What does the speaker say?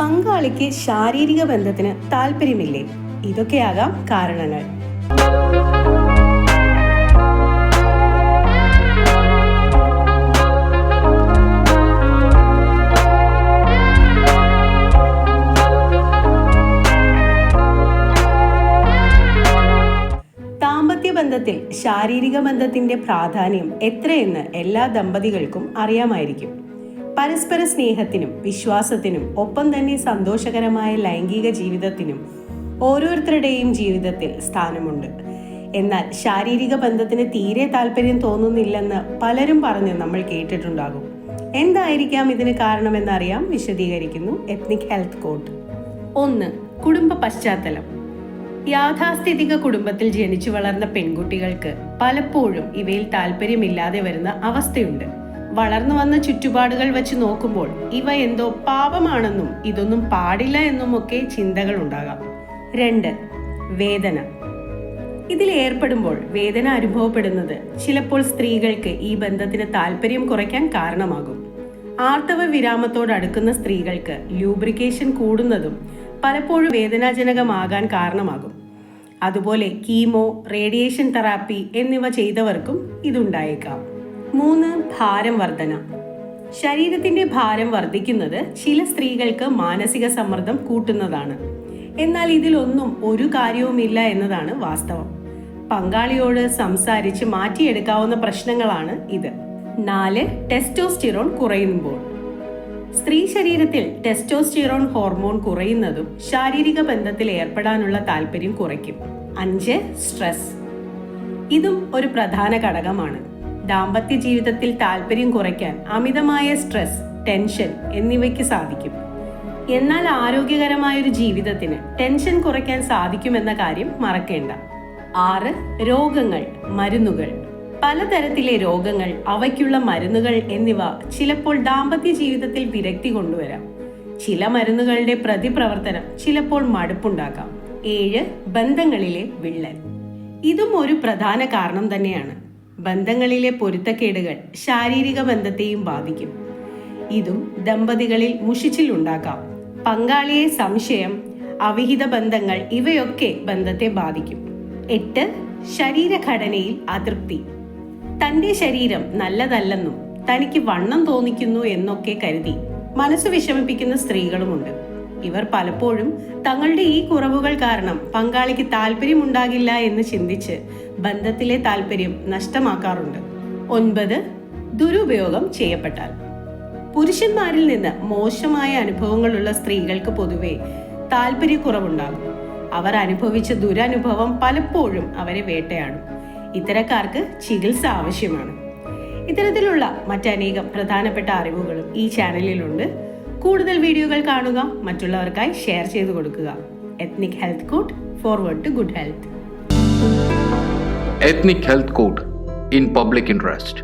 പങ്കാളിക്ക് ശാരീരിക ബന്ധത്തിന് താല്പര്യമില്ലേ? ഇതൊക്കെയാകാം കാരണങ്ങൾ. ബന്ധത്തിൽ ശാരീരിക ബന്ധത്തിന്റെ പ്രാധാന്യം എത്രയെന്ന് എല്ലാ ദമ്പതികൾക്കും അറിയാമായിരിക്കും. പരസ്പര സ്നേഹത്തിനും വിശ്വാസത്തിനും ഒപ്പം തന്നെ സന്തോഷകരമായ ലൈംഗിക ജീവിതത്തിനും ഓരോരുത്തരുടെയും ജീവിതത്തിൽ സ്ഥാനമുണ്ട്. എന്നാൽ ശാരീരിക ബന്ധത്തിന് തീരെ താല്പര്യം തോന്നുന്നില്ലെന്ന് പലരും പറഞ്ഞ് നമ്മൾ കേട്ടിട്ടുണ്ടാകും. എന്തായിരിക്കാം ഇതിന് കാരണമെന്നറിയാം വിശദീകരിക്കുന്നു എത്നിക് ഹെൽത്ത് കോഡ് ഒന്ന് കുടുംബ പശ്ചാത്തലം. യാഥാസ്ഥിതിക കുടുംബത്തിൽ ജനിച്ചു വളർന്ന പെൺകുട്ടികൾക്ക് പലപ്പോഴും ഇവയിൽ താല്പര്യമില്ലാതെ വരുന്ന അവസ്ഥയുണ്ട്. വളർന്നു വന്ന ചുറ്റുപാടുകൾ വെച്ച് നോക്കുമ്പോൾ ഇവ എന്തോ പാപമാണെന്നും ഇതൊന്നും പാടില്ല എന്നും ഒക്കെ ചിന്തകൾ ഉണ്ടാകാം. രണ്ട് വേദന. ഇതിൽ ഏർപ്പെടുമ്പോൾ വേദന അനുഭവപ്പെടുന്നത് ചിലപ്പോൾ സ്ത്രീകൾക്ക് ഈ ബന്ധത്തിന് താല്പര്യം കുറയ്ക്കാൻ കാരണമാകും. ആർത്തവ വിരാമത്തോട് അടുക്കുന്ന സ്ത്രീകൾക്ക് ലൂബ്രിക്കേഷൻ കൂടുന്നതും പലപ്പോഴും വേദനാജനകമാകാൻ കാരണമാകും. അതുപോലെ കീമോ റേഡിയേഷൻ തെറാപ്പി എന്നിവ ചെയ്തവർക്കും ഇതുണ്ടായേക്കാം. മൂന്ന് ഭാരം വർധന. ശരീരത്തിന്റെ ഭാരം വർദ്ധിക്കുന്നത് ചില സ്ത്രീകൾക്ക് മാനസിക സമ്മർദ്ദം കൂട്ടുന്നതാണ്. എന്നാൽ ഇതിലൊന്നും ഒരു കാര്യവുമില്ല എന്നതാണ് വാസ്തവം. പങ്കാളിയോട് സംസാരിച്ച് മാറ്റിയെടുക്കാവുന്ന പ്രശ്നങ്ങളാണ് ഇത്. നാല് ടെസ്റ്റോസ്റ്റിറോൺ കുറയുമ്പോൾ. സ്ത്രീ ശരീരത്തിൽ ടെസ്റ്റോസ്റ്റിറോൺ ഹോർമോൺ കുറയുന്നതും ശാരീരിക ബന്ധത്തിൽ ഏർപ്പെടാനുള്ള താല്പര്യം കുറയ്ക്കും. അഞ്ച് സ്ട്രെസ്. ഇതും ഒരു പ്രധാന ഘടകമാണ്. ദാമ്പത്യ ജീവിതത്തിൽ താല്പര്യം കുറയ്ക്കാൻ അമിതമായ സ്ട്രെസ് ടെൻഷൻ എന്നിവയ്ക്ക് സാധിക്കും. എന്നാൽ ആരോഗ്യകരമായ ഒരു ജീവിതത്തിന് ടെൻഷൻ കുറയ്ക്കാൻ സാധിക്കുമെന്ന കാര്യം മറക്കേണ്ട. ആറ് രോഗങ്ങൾ മരുന്നുകൾ. പലതരത്തിലെ രോഗങ്ങൾ അവയ്ക്കുള്ള മരുന്നുകൾ എന്നിവ ചിലപ്പോൾ ദാമ്പത്യ ജീവിതത്തിൽ വിരക്തി കൊണ്ടുവരാം. ചില മരുന്നുകളുടെ പ്രതിപ്രവർത്തനം ചിലപ്പോൾ മടുപ്പുണ്ടാക്കാം. ഏഴ് ബന്ധങ്ങളിലെ വിള്ളൽ. ഇതും ഒരു പ്രധാന കാരണം തന്നെയാണ്. ബന്ധങ്ങളിലെ പൊരുത്തക്കേടുകൾ ശാരീരിക ബന്ധത്തെയും ബാധിക്കും. ഇതും ദമ്പതികളിൽ മുഷിച്ചിലുണ്ടാക്കാം പങ്കാളിയെ സംശയം അവിഹിത ബന്ധങ്ങൾ ഇവയൊക്കെ ബന്ധത്തെ ബാധിക്കും. എട്ട് ശരീരഘടനയിൽ അതൃപ്തി. തന്റെ ശരീരം നല്ലതല്ലെന്നും തനിക്ക് വണ്ണം തോന്നിക്കുന്നു എന്നൊക്കെ കരുതി മനസ്സ് വിഷമിപ്പിക്കുന്ന സ്ത്രീകളുമുണ്ട്. ഇവർ പലപ്പോഴും തങ്ങളുടെ ഈ കുറവുകൾ കാരണം പങ്കാളിക്ക് താല്പര്യമുണ്ടാകില്ല എന്ന് ചിന്തിച്ച് ബന്ധത്തിലെ താല്പര്യം നഷ്ടമാക്കാറുണ്ട്. ഒൻപത് ദുരുപയോഗം ചെയ്യപ്പെട്ടാൽ. പുരുഷന്മാരിൽ നിന്ന് മോശമായ അനുഭവങ്ങളുള്ള സ്ത്രീകൾക്ക് പൊതുവെ താല്പര്യക്കുറവുണ്ടാകും അവർ അനുഭവിച്ച ദുരനുഭവം പലപ്പോഴും അവരെ വേട്ടയാടും. ഇത്തരക്കാർക്ക് ചികിത്സ ആവശ്യമാണ്. ഇത്തരത്തിലുള്ള മറ്റനേകം പ്രധാനപ്പെട്ട അറിവുകളും ഈ ചാനലിലുണ്ട്. കൂടുതൽ വീഡിയോകൾ കാണുക മറ്റുള്ളവർക്കായി ഷെയർ ചെയ്തു കൊടുക്കുക ethnic health code forward to good health ethnic health code in public Interest.